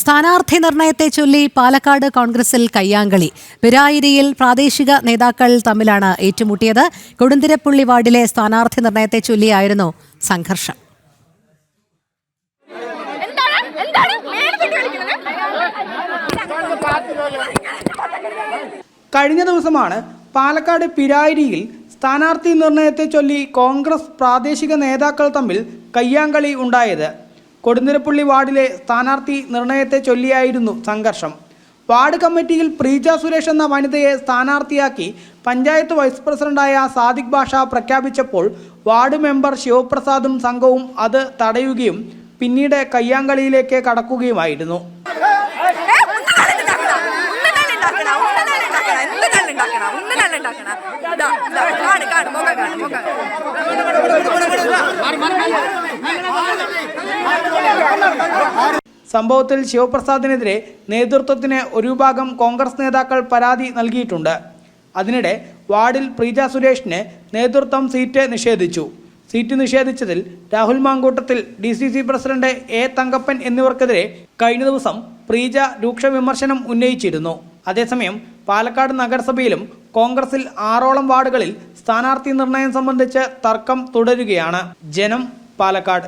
സ്ഥാനാർത്ഥി നിർണയത്തെ ചൊല്ലി പാലക്കാട് കോൺഗ്രസിൽ കയ്യാങ്കളി. പിരായിരിയിൽ പ്രാദേശിക നേതാക്കൾ തമ്മിലാണ് ഏറ്റുമുട്ടിയത്. കൊടുന്തിരപ്പുള്ളി വാർഡിലെ സ്ഥാനാർത്ഥി നിർണയത്തെ ചൊല്ലിയായിരുന്നു സംഘർഷം. കഴിഞ്ഞ ദിവസമാണ് പാലക്കാട് പിരായിരിയിൽ സ്ഥാനാർത്ഥി നിർണയത്തെ ചൊല്ലി കോൺഗ്രസ് പ്രാദേശിക നേതാക്കൾ തമ്മിൽ കയ്യാങ്കളി ഉണ്ടായത്. കൊടുന്നിരപ്പള്ളി വാർഡിലെ സ്ഥാനാർത്ഥി നിർണയത്തെ ചൊല്ലിയായിരുന്നു സംഘർഷം വാർഡ് കമ്മിറ്റിയിൽ പ്രീജ സുരേഷ് എന്ന വനിതയെ സ്ഥാനാർത്ഥിയാക്കി പഞ്ചായത്ത് വൈസ് പ്രസിഡന്റായ സാദിഖ് ഭാഷ പ്രഖ്യാപിച്ചപ്പോൾ വാർഡ് മെമ്പർ ശിവപ്രസാദും സംഘവും അത് തടയുകയും പിന്നീട് കയ്യാങ്കളിയിലേക്ക് കടക്കുകയുമായിരുന്നു സംഭവത്തിൽ ശിവപ്രസാദിനെതിരെ നേതൃത്വത്തിന് ഒരു വിഭാഗം കോൺഗ്രസ് നേതാക്കൾ പരാതി നൽകിയിട്ടുണ്ട്. അതിനിടെ വാർഡിൽ പ്രീജ സുരേഷിന് നേതൃത്വം സീറ്റ് നിഷേധിച്ചു. Seat നിഷേധിച്ചതിൽ Rahul Mamkootathil D C C president A Thankappan എന്നിവർക്കെതിരെ കഴിഞ്ഞ ദിവസം പ്രീജ രൂക്ഷ വിമർശനം ഉന്നയിച്ചിരുന്നു. അതേസമയം പാലക്കാട് നഗരസഭയിലും കോൺഗ്രസിൽ ആറോളം വാർഡുകളിൽ സ്ഥാനാർത്ഥി നിർണയം സംബന്ധിച്ച് തർക്കം തുടരുകയാണ്. ജനം പാലക്കാട്